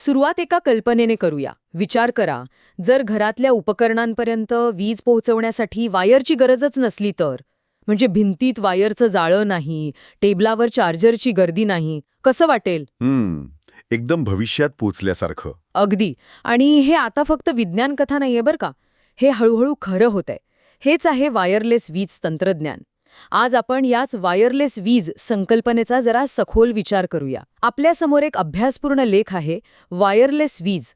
सुरुवात एका कल्पनेने करूया. विचार करा जर घरातल्या उपकरणांपर्यंत वीज पोहोचवण्यासाठी वायरची गरजच नसली तर. म्हणजे भिंतीत वायरचं जाळं नाही टेबलावर चार्जरची गर्दी नाही कसं वाटेल? हम्म एकदम भविष्यात पोचल्यासारखं. अगदी. आणि हे आता फक्त विज्ञान कथा नाहीये बरं का? हे हळूहळू खरं होतंय. हेच आहे वायरलेस वीज तंत्रज्ञान. आज आपण याच वायरलेस वीज संकल्पनेचा जरा सखोल विचार करूया. आपल्यासमोर एक अभ्यासपूर्ण लेख आहे वायरलेस वीज.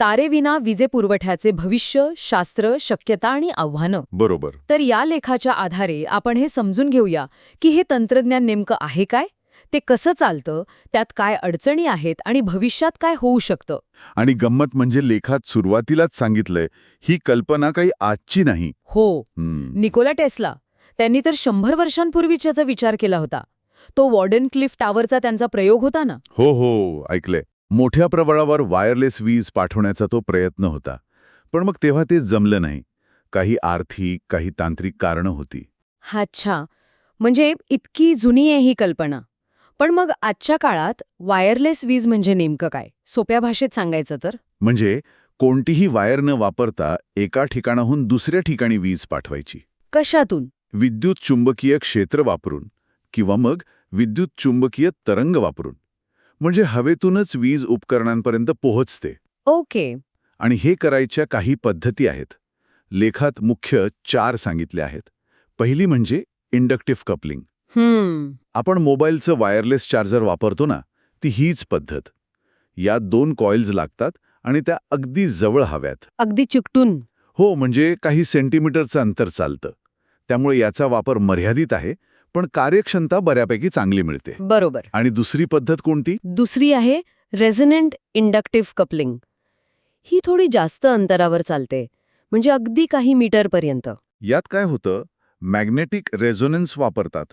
तारेविना विजेपुरवठ्याचे भविष्य शास्त्र शक्यता आणि आव्हानं. बरोबर. तर या लेखाच्या आधारे आपण हे समजून घेऊया की हे तंत्रज्ञान नेमकं आहे काय? ते कसं चालतं? त्यात काय अडचणी आहेत आणि भविष्यात काय होऊ शकतं? आणि गंमत म्हणजे लेखात सुरुवातीलाच सांगितलंय ही कल्पना काही आजची नाही. हो. निकोला टेस्ला त्यांनी तर शंभर वर्षांपूर्वीच याचा विचार केला होता. तो वॉर्डन क्लिफ टावरचा त्यांचा प्रयोग होता ना? हो हो ऐकलंय. मोठ्या प्रबळावर वायरलेस वीज पाठवण्याचा तो प्रयत्न होता. पण मग तेव्हा ते जमलं नाही. काही आर्थिक काही तांत्रिक कारणं होती. अच्छा. म्हणजे इतकी जुनी आहे ही कल्पना. पण मग आजच्या काळात वायरलेस वीज म्हणजे नेमकं काय? सोप्या भाषेत सांगायचं तर? म्हणजे कोणतीही वायर न वापरता एका ठिकाणाहून दुसऱ्या ठिकाणी वीज पाठवायची. कशातून? विद्युत चुंबकीय क्षेत्र वापरून किंवा मग विद्युत चुंबकीय तरंग वापरून. म्हणजे हवेतूनच वीज उपकरणांपर्यंत पोहोचते. ओके. आणि हे करायच्या काही पद्धती आहेत. लेखात मुख्य चार सांगितले आहेत. पहिली म्हणजे इंडक्टिव्ह कपलिंग. आपण मोबाईलचं वायरलेस चार्जर वापरतो ना ती हीच पद्धत. यात दोन कॉइल्स लागतात आणि त्या अगदी जवळ हव्यात. अगदी चिकटून. हो म्हणजे काही सेंटीमीटरचं अंतर चालतं. त्यामुळे याचा वापर मर्यादित आहे पण कार्यक्षमता बऱ्यापैकी चांगली मिळते. बरोबर. आणि दुसरी पद्धत कोणती? दुसरी आहे रेझोनंट इंडक्टिव्ह कपलिंग. ही थोडी जास्त अंतरावर चालते म्हणजे अगदी काही मीटरपर्यंत यात काय होतं? मॅग्नेटिक रेझोनन्स वापरतात.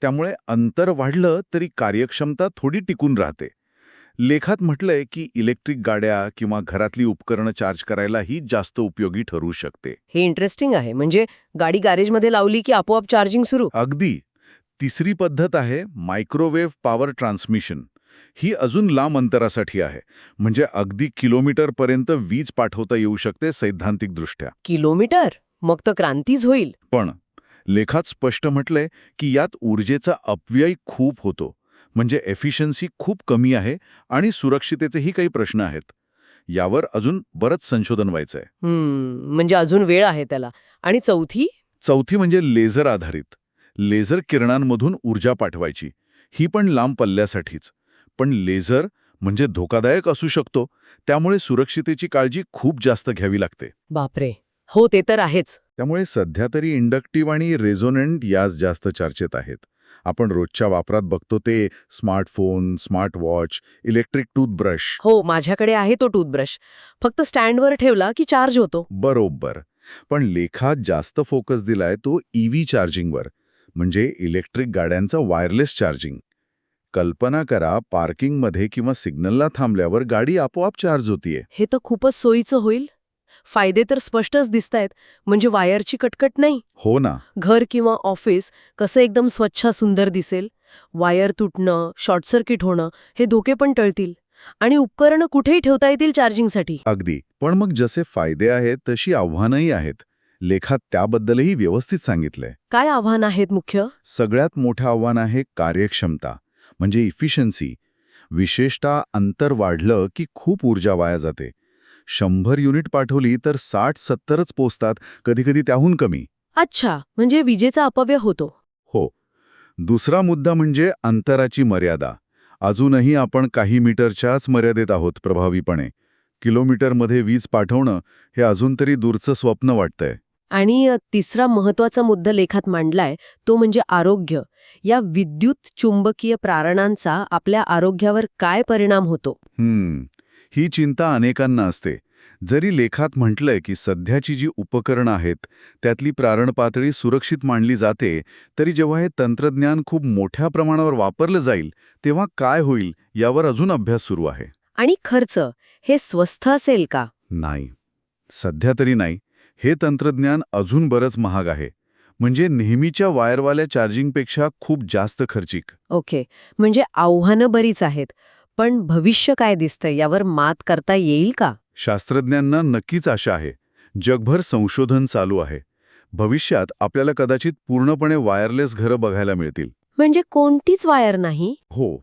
त्यामुळे अंतर वाढलं तरी कार्यक्षमता थोडी टिकून राहते. लेखात म्हटलंय की इलेक्ट्रिक गाड्या किंवा घरातली उपकरणं चार्ज करायला ही जास्त उपयोगी ठरू शकते. हे इंटरेस्टिंग आहे. म्हणजे गाडी गॅरेजमध्ये लावली की आपोआप चार्जिंग सुरू? अगदी. तिसरी पद्धत आहे मायक्रोवेव्ह पॉवर ट्रान्समिशन ही अजून लांब अंतरासाठी आहे. म्हणजे अगदी किलोमीटरपर्यंत वीज पाठवता येऊ शकते सैद्धांतिकदृष्ट्या. किलोमीटर मग तर क्रांतीच होईल. पण लेखात स्पष्ट म्हटलंय की यात ऊर्जेचा अपव्यय खूप होतो. म्हणजे एफिशियन्सी खूप कमी आहे आणि सुरक्षितेचेही काही प्रश्न आहेत. यावर अजून बरंच संशोधन व्हायचंय. हम्म म्हणजे अजून वेळ आहे त्याला. आणि चौथी? चौथी म्हणजे लेझर आधारित. लेझर किरणांमधून ऊर्जा पाठवायची. ही पण लांब पल्ल्यासाठीच. पण लेझर म्हणजे धोकादायक असू शकतो. त्यामुळे सुरक्षितेची काळजी खूप जास्त घ्यावी लागते. बापरे. हो ते तर आहेच. त्यामुळे सध्या तरी इंडक्टिव्ह आणि रेझोनंट याच जास्त चर्चेत आहेत. आपण रोजच्या वापरात बघतो ते smartphone smart watch electric toothbrush. हो माझ्याकडे आहे तो टूथब्रश. फक्त स्टँडवर ठेवला की चार्ज होतो. बरोबर. पण लेखात जास्त फोकस दिलाय तो ईव्ही चार्जिंगवर म्हणजे इलेक्ट्रिक गाड्यांचं वायरलेस चार्जिंग. कल्पना करा पार्किंगमध्ये किंवा सिग्नलला थांबल्यावर गाडी आपोआप चार्ज होतीये. हे तर खूपच सोयीचं होईल. फायदे तर स्पष्टच दिसतायत म्हणजे वायरची कटकट नाही. हो ना. घर किंवा ऑफिस कसं एकदम स्वच्छ सुंदर दिसेल? वायर तुटणं शॉर्ट सर्किट होणं हे धोके पण टळतील. आणि उपकरणं कुठेही ठेवता येतील चार्जिंगसाठी. अगदी. पण मग जसे फायदे आहेत तशी आव्हानंही आहेत. लेखात त्याबद्दलही व्यवस्थित सांगितलंय. काय आव्हान आहेत मुख्य? सगळ्यात मोठं आव्हान आहे कार्यक्षमता म्हणजे इफिशियन्सी विशेषतः अंतर वाढलं की खूप ऊर्जा वाया जाते. शंभर युनिट पाठवली तर साठ सत्तरच पोचतात कधीकधी त्याहून कमी. अच्छा म्हणजे विजेचा अपव्यय होतो. हो. दुसरा मुद्दा म्हणजे अंतराची मर्यादा. अजूनही आपण काही मीटरच्याच मर्यादेत आहोत प्रभावीपणे. किलोमीटरमध्ये वीज पाठवणं हे अजून तरी दूरचं स्वप्न वाटतंय. आणि तिसरा महत्त्वाचा मुद्दा लेखात मांडलाय तो म्हणजे आरोग्य. या विद्युत चुंबकीय प्रारणांचा आपल्या आरोग्यावर काय परिणाम होतो? हम्म. ही चिंता अनेकांना असते. जरी लेखात म्हटलंय की सध्याची जी उपकरणं आहेत त्यातली प्रारण पातळी सुरक्षित मानली जाते तरी जेव्हा हे तंत्रज्ञान खूप मोठ्या प्रमाणावर वापरलं जाईल तेव्हा काय होईल यावर अजून अभ्यास सुरू आहे. आणि खर्च हे स्वस्थ असेल का? नाही. सध्या तरी नाही. हे तंत्रज्ञान अजून बरंच महाग आहे. म्हणजे नेहमीच्या वायरवाल्या चार्जिंगपेक्षा खूप जास्त खर्चिक. ओके. म्हणजे आव्हानं बरीच आहेत. पण भविष्य काय दिसतंय यावर मात करता येईल का? शास्त्रज्ञांना नक्कीच आशा आहे. जगभर संशोधन चालू आहे. भविष्यात आपल्याला कदाचित पूर्णपणे वायरलेस घरं बघायला मिळतील. म्हणजे कोणतीच वायर नाही? हो.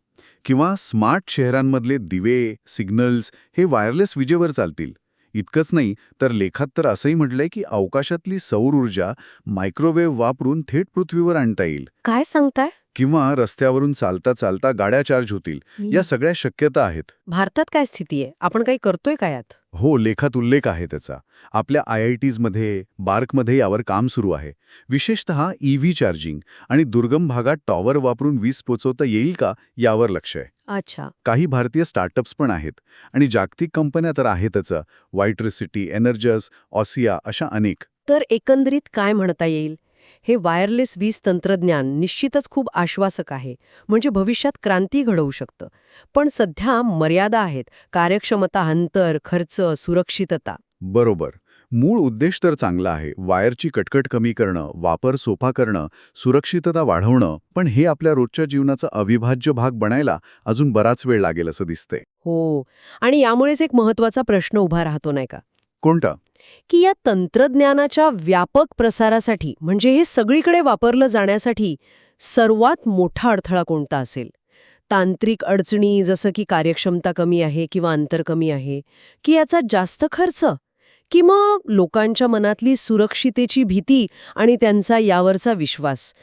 किंवा स्मार्ट शहरांमधले दिवे सिग्नल्स हे वायरलेस विजेवर चालतील. इतकंच नाही तर लेखात तर असंही म्हटलंय की अवकाशातली सौर ऊर्जा मायक्रोवेव्ह वापरून थेट पृथ्वीवर आणता येईल. काय सांगताय? किंवा रस्त्यावरून चालता चालता गाड्या चार्ज होतील. या सगळ्या शक्यता आहेत. भारतात काय स्थिती आहे? आपण काही करतोय का यात? हो लेखात उल्लेख आहे त्याचा. आपल्या आय आय टीजमध्ये बार्कमध्ये यावर काम सुरू आहे. विशेषत ईव्ही चार्जिंग आणि दुर्गम भागात टॉवर वापरून वीज पोचवता येईल का यावर लक्ष आहे. अच्छा. काही भारतीय स्टार्टअप्स पण आहेत आणि जागतिक कंपन्या तर आहेतच. वाईट्रिसिटी एनर्जस ऑसिया अशा अनेक. तर एकंदरीत काय म्हणता येईल? हे वायरलेस वीज तंत्रज्ञान निश्चितच खूप आश्वासक आहे. म्हणजे भविष्यात क्रांती घडवू शकतं. पण सध्या मर्यादा आहेत. कार्यक्षमता अंतर खर्च सुरक्षितता. बरोबर. मूळ उद्देश तर चांगला आहे. वायरची कटकट कमी करणं वापर सोपा करणं सुरक्षितता वाढवणं पण हे आपल्या रोजच्या जीवनाचा अविभाज्य भाग बनायला अजून बराच वेळ लागेल असं दिसतंय. हो. आणि यामुळेच एक महत्त्वाचा प्रश्न उभा राहतो नाही का? कोणता? की या तंत्रज्ञानाच्या व्यापक प्रसारासाठी म्हणजे हे सगळीकडे वापरलं जाण्यासाठी सर्वात मोठा अडथळा कोणता असेल? तांत्रिक अडचणी जसं की कार्यक्षमता कमी आहे किंवा अंतर कमी आहे की याचा जास्त खर्च? किंवा मग लोकांच्या मनातली सुरक्षितेची भीती आणि त्यांचा यावरचा विश्वास?